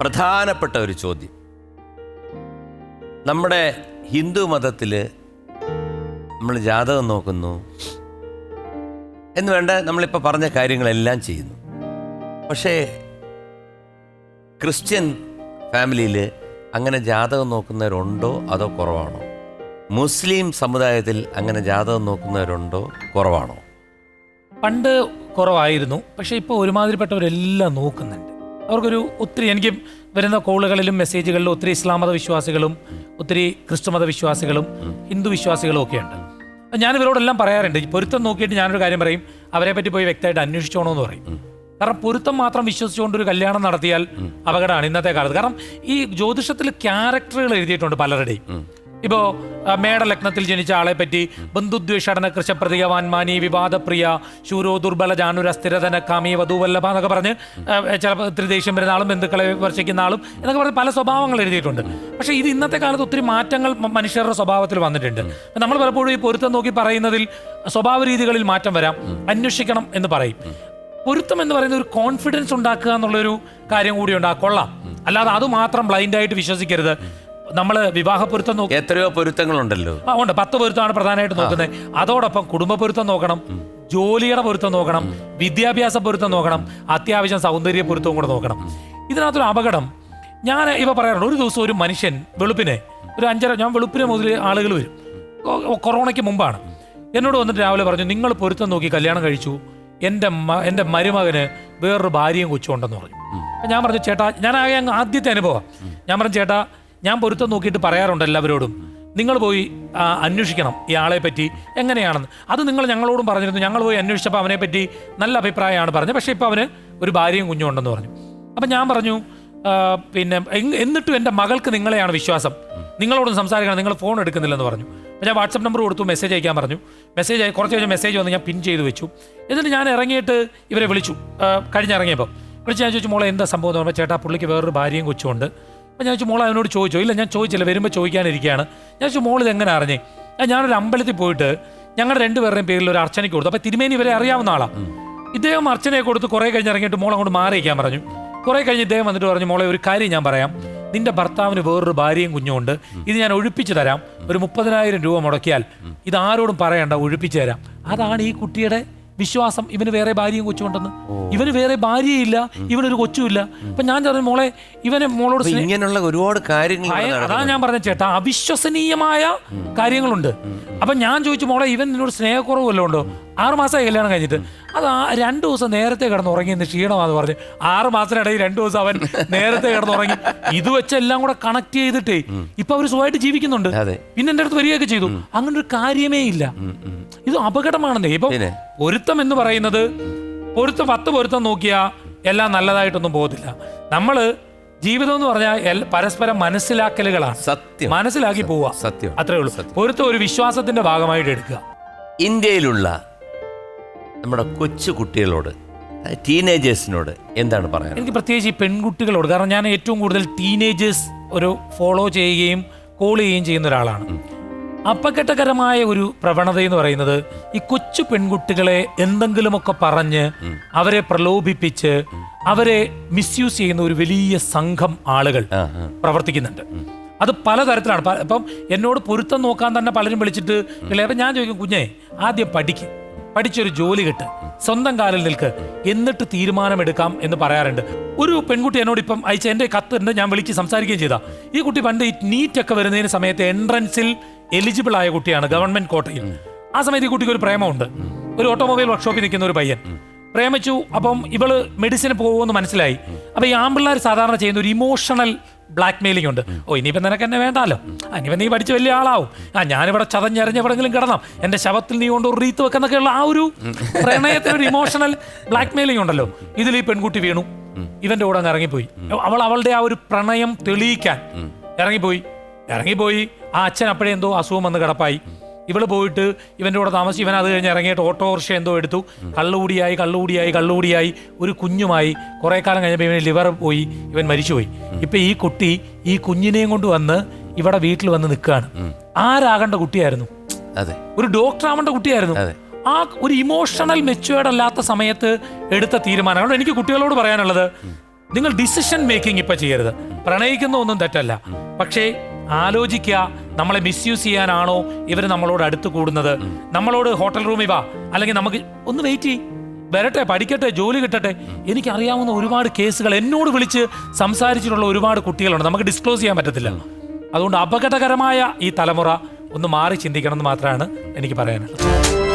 പ്രധാനപ്പെട്ട ഒരു ചോദ്യം. നമ്മുടെ ഹിന്ദു മതത്തിൽ നമ്മൾ ജാതകം നോക്കുന്നു എന്ന് വേണ്ട നമ്മളിപ്പോൾ പറഞ്ഞ കാര്യങ്ങളെല്ലാം ചെയ്യുന്നു. പക്ഷേ ക്രിസ്ത്യൻ ഫാമിലിയിൽ അങ്ങനെ ജാതകം നോക്കുന്നവരുണ്ടോ അതോ കുറവാണോ? മുസ്ലിം സമുദായത്തിൽ അങ്ങനെ ജാതകം നോക്കുന്നവരുണ്ടോ കുറവാണോ? പണ്ട് കുറവായിരുന്നു പക്ഷേ ഇപ്പോൾ ഒരുമാതിരിപ്പെട്ടവരെല്ലാം നോക്കുന്നുണ്ട്. അവർക്കൊരു ഒത്തിരി എനിക്ക് വരുന്ന കോളുകളിലും മെസ്സേജുകളിലും ഒത്തിരി ഇസ്ലാം മത വിശ്വാസികളും ഒത്തിരി ക്രിസ്തു മത വിശ്വാസികളും ഹിന്ദു വിശ്വാസികളും ഒക്കെ ഉണ്ട്. ഞാൻ ഇവരോടെല്ലാം പറയാറുണ്ട് പൊരുത്തം നോക്കിയിട്ട് ഞാനൊരു കാര്യം പറയും അവരെ പറ്റി പോയി വ്യക്തമായിട്ട് അന്വേഷിച്ചോണോ എന്ന് പറയും. കാരണം പൊരുത്തം മാത്രം വിശ്വസിച്ചുകൊണ്ട് ഒരു കല്യാണം നടത്തിയാൽ അപകടമാണ് ഇന്നത്തെ കാലത്ത്. കാരണം ഈ ജ്യോതിഷത്തിൽ ക്യാരക്ടറുകൾ എഴുതിയിട്ടുണ്ട് പലരുടെയും. ഇപ്പോ ആ, മേടലഗ്നത്തിൽ ജനിച്ച ആളെ പറ്റി ബന്ധുദ്വേഷടന കൃഷ മാനി വിവാദപ്രിയ ശൂരോ ദുർബല ജാനുര സ്ഥിരതന കാമി വധുവല്ലഭ എന്നൊക്കെ പറഞ്ഞ് ചിലപ്പോൾ ഒത്തിരി ദേഷ്യം വരുന്ന ആളും ബന്ധുക്കളെ വിമർശിക്കുന്ന ആളും എന്നൊക്കെ പറഞ്ഞ് പല സ്വഭാവങ്ങൾ എഴുതിയിട്ടുണ്ട്. പക്ഷേ ഇത് ഇന്നത്തെ കാലത്ത് ഒത്തിരി മാറ്റങ്ങൾ മനുഷ്യരുടെ സ്വഭാവത്തിൽ വന്നിട്ടുണ്ട്. നമ്മൾ പലപ്പോഴും ഈ പൊരുത്തം നോക്കി പറയുന്നതിൽ സ്വഭാവ രീതികളിൽ മാറ്റം വരാം അന്വേഷിക്കണം എന്ന് പറയും. പൊരുത്തം എന്ന് പറയുന്ന ഒരു കോൺഫിഡൻസ് ഉണ്ടാക്കുക എന്നുള്ളൊരു കാര്യം കൂടിയുണ്ട്. ആ കൊള്ളാം. അല്ലാതെ അത് മാത്രം ബ്ലൈൻഡായിട്ട് വിശ്വസിക്കരുത്. നമ്മൾ വിവാഹ പൊരുത്തം നോക്കും എത്രയോ പൊരുത്തങ്ങളുണ്ടല്ലോ. ആ ഉണ്ട്. പത്ത് പൊരുത്തമാണ് പ്രധാനമായിട്ട് നോക്കുന്നത്. അതോടൊപ്പം കുടുംബ പൊരുത്തം നോക്കണം ജോലിയുടെ പൊരുത്തം നോക്കണം വിദ്യാഭ്യാസ പൊരുത്തം നോക്കണം അത്യാവശ്യം സൗന്ദര്യ പൊരുത്തവും കൂടെ നോക്കണം. ഇതിനകത്തൊരു അപകടം. ഞാൻ ഇവ പറയാറുണ്ട് ഒരു ദിവസം ഒരു മനുഷ്യൻ വെളുപ്പിനെ ഒരു അഞ്ചര ഞാൻ വെളുപ്പിനെ മുതൽ ആളുകൾ വരും. കൊറോണയ്ക്ക് മുമ്പാണ്. എന്നോട് വന്നിട്ട് രാവിലെ പറഞ്ഞു നിങ്ങൾ പൊരുത്തം നോക്കി കല്യാണം കഴിച്ചു. എന്റെ മ- എന്റെ മരുമകന് വേറൊരു ഭാര്യയും കൊച്ചുണ്ടെന്ന് പറഞ്ഞു. ഞാൻ പറഞ്ഞു ചേട്ടാ ഞാൻ ആകെ അങ്ങ് ആദ്യത്തെ അനുഭവം. ഞാൻ പറഞ്ഞു ചേട്ടാ ഞാൻ പൊരുത്തം നോക്കിയിട്ട് പറയാറുണ്ട് എല്ലാവരോടും. നിങ്ങൾ പോയി അന്വേഷിക്കണം ഈ ആളെ പറ്റി എങ്ങനെയാണെന്ന്. അത് നിങ്ങൾ ഞങ്ങളോടും പറഞ്ഞിരുന്നു. ഞങ്ങൾ പോയി അന്വേഷിച്ചപ്പോൾ അവനെ പറ്റി നല്ല അഭിപ്രായമാണ് പറഞ്ഞത്. പക്ഷേ ഇപ്പോൾ അവന് ഒരു ഭാര്യയും കുഞ്ഞും ഉണ്ടെന്ന് പറഞ്ഞു. അപ്പം ഞാൻ പറഞ്ഞു പിന്നെ എന്നിട്ടും എന്റെ മകൾക്ക് നിങ്ങളെയാണ് വിശ്വാസം. നിങ്ങളോടും സംസാരിക്കണം നിങ്ങൾ ഫോൺ എടുക്കുന്നില്ലെന്ന് പറഞ്ഞു. ഞാൻ വാട്സപ്പ് നമ്പർ കൊടുത്തു മെസ്സേജ് അയക്കാൻ പറഞ്ഞു. മെസ്സേജ് ആയി കുറച്ച് കഴിഞ്ഞ് മെസ്സേജ് വന്ന് ഞാൻ പിൻ ചെയ്ത് വെച്ചു. എന്നിട്ട് ഞാൻ ഇറങ്ങിയിട്ട് ഇവരെ വിളിച്ചു. കഴിഞ്ഞിറങ്ങിയപ്പോൾ വിളിച്ച് ഞാൻ ചോദിച്ചു മോളെ എന്താ സംഭവം? എന്ന് പറഞ്ഞാൽ ചേട്ടാ പുള്ളിക്ക് വേറൊരു ഭാര്യയും കൊച്ചുണ്ട് അപ്പോൾ ഞാൻ ചോദിച്ചു മോൾ അവനോട് ചോദിച്ചോ? ഇല്ല ഞാൻ ചോദിച്ചില്ല വരുമ്പോൾ ചോദിക്കാനിരിക്കുകയാണ് ഞാൻ ചോദിച്ചു മോൾ ഇതെങ്ങനെ എങ്ങനെ അറിഞ്ഞേ? ഞാൻ ഞാനൊരു അമ്പലത്തിൽ പോയിട്ട് ഞങ്ങളുടെ രണ്ടുപേരുടെയും പേരിൽ ഒരു അർച്ചനയ്ക്ക് കൊടുത്തു. അപ്പോൾ തിരുമേനി ഇവരെ അറിയാവുന്ന ആളാണ് ഇദ്ദേഹം അർച്ചനയെ കൊടുത്ത് കുറേ കഴിഞ്ഞ് ഇറങ്ങിയിട്ട് മോൾ അങ്ങോട്ട് മാറിയിക്കാൻ പറഞ്ഞു. കുറേ കഴിഞ്ഞ് ഇദ്ദേഹം വന്നിട്ട് പറഞ്ഞു മോളെ ഒരു കാര്യം ഞാൻ പറയാം. നിന്റെ ഭർത്താവിന് വേറൊരു ഭാര്യയും കുഞ്ഞുമുണ്ട്. ഇത് ഞാൻ ഒഴിപ്പിച്ചു തരാം. ഒരു മുപ്പതിനായിരം രൂപ മുടക്കിയാൽ ഇത് ആരോടും പറയണ്ട ഒഴിപ്പിച്ചു തരാം. അതാണ് ഈ കുട്ടിയുടെ വിശ്വാസം ഇവന് വേറെ ഭാര്യയും കൊച്ചുണ്ടെന്ന് ഇവന് വേറെ ഭാര്യയില്ല ഇവനൊരു കൊച്ചുമില്ല. അപ്പൊ ഞാൻ പറഞ്ഞു മോളെ ഇവനെ മോളോട് ഇങ്ങനെയുള്ള ഒരുപാട് കാര്യങ്ങൾ അതാണ് ഞാൻ പറഞ്ഞ ചേട്ടാ അവിശ്വസനീയമായ കാര്യങ്ങളുണ്ട്. അപ്പൊ ഞാൻ ചോദിച്ചു മോളെ ഇവൻ നിന്നോട് സ്നേഹക്കുറവ് വല്ലതും ഉണ്ടോ? ആറ് മാസമായി കല്യാണം കഴിഞ്ഞിട്ട്. അത് ആ രണ്ടു ദിവസം നേരത്തെ കിടന്ന് ഉറങ്ങി എന്ന് ക്ഷീണമാന്ന് പറഞ്ഞു. ആറ് മാസത്തിനിടയിൽ രണ്ടു ദിവസം അവൻ നേരത്തെ കിടന്ന് ഉറങ്ങി. ഇത് വെച്ച് എല്ലാം കൂടെ കണക്ട് ചെയ്തിട്ടേ ഇപ്പൊ അവർ സുഖമായിട്ട് ജീവിക്കുന്നുണ്ട്. പിന്നെ എന്റെ അടുത്ത് വരികയൊക്കെ ചെയ്തു. അങ്ങനെ ഒരു കാര്യമേ ഇല്ല. ഇത് അപകടമാണെന്നേ. ഇപ്പൊ? പൊരുത്തം എന്ന് പറയുന്നത് പൊരുത്തം പത്ത് പൊരുത്തം നോക്കിയാൽ എല്ലാം നല്ലതായിട്ടൊന്നും പോകത്തില്ല. നമ്മൾ ജീവിതം എന്ന് പറഞ്ഞാൽ പരസ്പരം മനസ്സിലാക്കലുകളാണ്. സത്യം. മനസ്സിലാക്കി പോവുക സത്യം. അത്രേ ഉള്ളൂ. പൊരുത്തം ഒരു വിശ്വാസത്തിന്റെ ഭാഗമായിട്ട് എടുക്കുക. ഇന്ത്യയിലുള്ള നമ്മുടെ കൊച്ചു കുട്ടികളോട് ടീനേജേഴ്സിനോട് എന്താണ് പറയുന്നത് എനിക്ക് പ്രത്യേകിച്ച് ഈ പെൺകുട്ടികളോട് കാരണം ഞാൻ ഏറ്റവും കൂടുതൽ ടീനേജേഴ്സ് ഒരു ഫോളോ ചെയ്യുകയും കോൾ ചെയ്യുകയും ചെയ്യുന്ന ഒരാളാണ്. അപകടകരമായ ഒരു പ്രവണത എന്ന് പറയുന്നത് ഈ കൊച്ചു പെൺകുട്ടികളെ എന്തെങ്കിലുമൊക്കെ പറഞ്ഞ് അവരെ പ്രലോഭിപ്പിച്ച് അവരെ മിസ്യൂസ് ചെയ്യുന്ന ഒരു വലിയ സംഘം ആളുകൾ. പ്രവർത്തിക്കുന്നുണ്ട്. അത് പലതരത്തിലാണ് ഇപ്പം എന്നോട് പൊരുത്തം നോക്കാൻ തന്നെ പലരും വിളിച്ചിട്ട് അപ്പം ഞാൻ ചോദിക്കും കുഞ്ഞേ ആദ്യം പഠിക്ക്. പഠിച്ചൊരു ജോലി കിട്ട്. സ്വന്തം കാലിൽ നിൽക്ക്. എന്നിട്ട് തീരുമാനമെടുക്കാം എന്ന് പറയാറുണ്ട്. ഒരു പെൺകുട്ടി എന്നോട് ഇപ്പം അയച്ച എന്റെ കത്ത് ഉണ്ട് ഞാൻ വിളിച്ച് സംസാരിക്കുകയും ചെയ്താ. ഈ കുട്ടി പണ്ട് ഈ നീറ്റ് ഒക്കെ വരുന്നതിന് സമയത്ത് എൻട്രൻസിൽ എലിജിബിൾ ആയ കുട്ടിയാണ് ഗവൺമെന്റ് കോട്ടയിൽ ആ സമയത്ത് ഈ കുട്ടിക്ക് ഒരു പ്രേമമുണ്ട്. ഒരു ഓട്ടോമൊബൈൽ വർക്ക്ഷോപ്പിൽ നിൽക്കുന്ന ഒരു പയ്യൻ. പ്രേമിച്ചു. അപ്പം ഇവൾ മെഡിസിന് പോകുമെന്ന് മനസ്സിലായി. അപ്പൊ ഈ ആമ്പിള്ളേർ സാധാരണ ചെയ്യുന്ന ഒരു ഇമോഷണൽ ബ്ലാക്ക് മെയിലിംഗ് ഉണ്ട്. ഓ ഇനിയിപ്പം നിനക്ക് എന്നെ വേണ്ടാലോ? ഇനിയിപ്പം നീ പഠിച്ച് വലിയ ആളാവും. ആ ഞാനിവിടെ ചതഞ്ഞരഞ്ഞ് എവിടെങ്കിലും കിടന്നാം? എന്റെ ശവത്തിൽ നീ കൊണ്ട് റീത്ത് വെക്കുന്നൊക്കെയുള്ള ആ ഒരു പ്രണയത്തിന് ഒരു ഇമോഷണൽ ബ്ലാക്ക് മെയിലിംഗ് ഉണ്ടല്ലോ. ഇതിൽ ഈ പെൺകുട്ടി വീണു. ഇവന്റെ കൂടെ അങ്ങ് ഇറങ്ങിപ്പോയി. അവൾ അവളുടെ ആ ഒരു പ്രണയം തെളിയിക്കാൻ ഇറങ്ങിപ്പോയി. ഇറങ്ങിപ്പോയി. ആ അച്ഛൻ അപ്പോഴേ എന്തോ അസുഖം വന്ന് കിടപ്പായി. ഇവൾ പോയിട്ട് ഇവന്റെ കൂടെ താമസിച്ച് ഇവൻ അത് കഴിഞ്ഞ് ഇറങ്ങിയിട്ട് ഓട്ടോറിക്ഷ എന്തോ എടുത്തു. കള്ളുകൂടിയായി കള്ളുകൂടിയായി കള്ളുകൂടിയായി ഒരു കുഞ്ഞുമായി കുറെ കാലം കഴിഞ്ഞപ്പോൾ ഇവന് ലിവർ പോയി ഇവൻ മരിച്ചുപോയി. ഇപ്പൊ ഈ കുട്ടി ഈ കുഞ്ഞിനെയും കൊണ്ട് വന്ന് ഇവിടെ വീട്ടിൽ വന്ന് നിൽക്കുകയാണ്. ആരാകേണ്ട കുട്ടിയായിരുന്നു? അതെ. ഒരു ഡോക്ടർ ആവേണ്ട കുട്ടിയായിരുന്നു. ആ ഒരു ഇമോഷണൽ മെച്ചുവേർഡ് അല്ലാത്ത സമയത്ത് എടുത്ത തീരുമാനങ്ങൾ എനിക്ക് കുട്ടികളോട് പറയാനുള്ളത് നിങ്ങൾ ഡിസിഷൻ മേക്കിംഗ് ഇപ്പൊ ചെയ്യരുത്. പ്രണയിക്കുന്ന ഒന്നും തെറ്റല്ല. പക്ഷേ ആലോചിക്കുക നമ്മളെ മിസ്യൂസ് ചെയ്യാനാണോ ഇവർ നമ്മളോട് അടുത്ത് കൂടുന്നത്. നമ്മളോട് ഹോട്ടൽ റൂമിൽ വാ അല്ലെങ്കിൽ നമുക്ക് ഒന്ന് വെയിറ്റ് ചെയ്യ്. വരട്ടെ പഠിക്കട്ടെ ജോലി കിട്ടട്ടെ. എനിക്കറിയാവുന്ന ഒരുപാട് കേസുകൾ എന്നോട് വിളിച്ച് സംസാരിച്ചിട്ടുള്ള ഒരുപാട് കുട്ടികളുണ്ട്. നമുക്ക് ഡിസ്ക്ലോസ് ചെയ്യാൻ പറ്റത്തില്ല. അതുകൊണ്ട് അപകടകരമായ ഈ തലമുറ ഒന്ന് മാറി ചിന്തിക്കണം എന്ന് മാത്രമാണ് എനിക്ക് പറയാനുള്ളത്.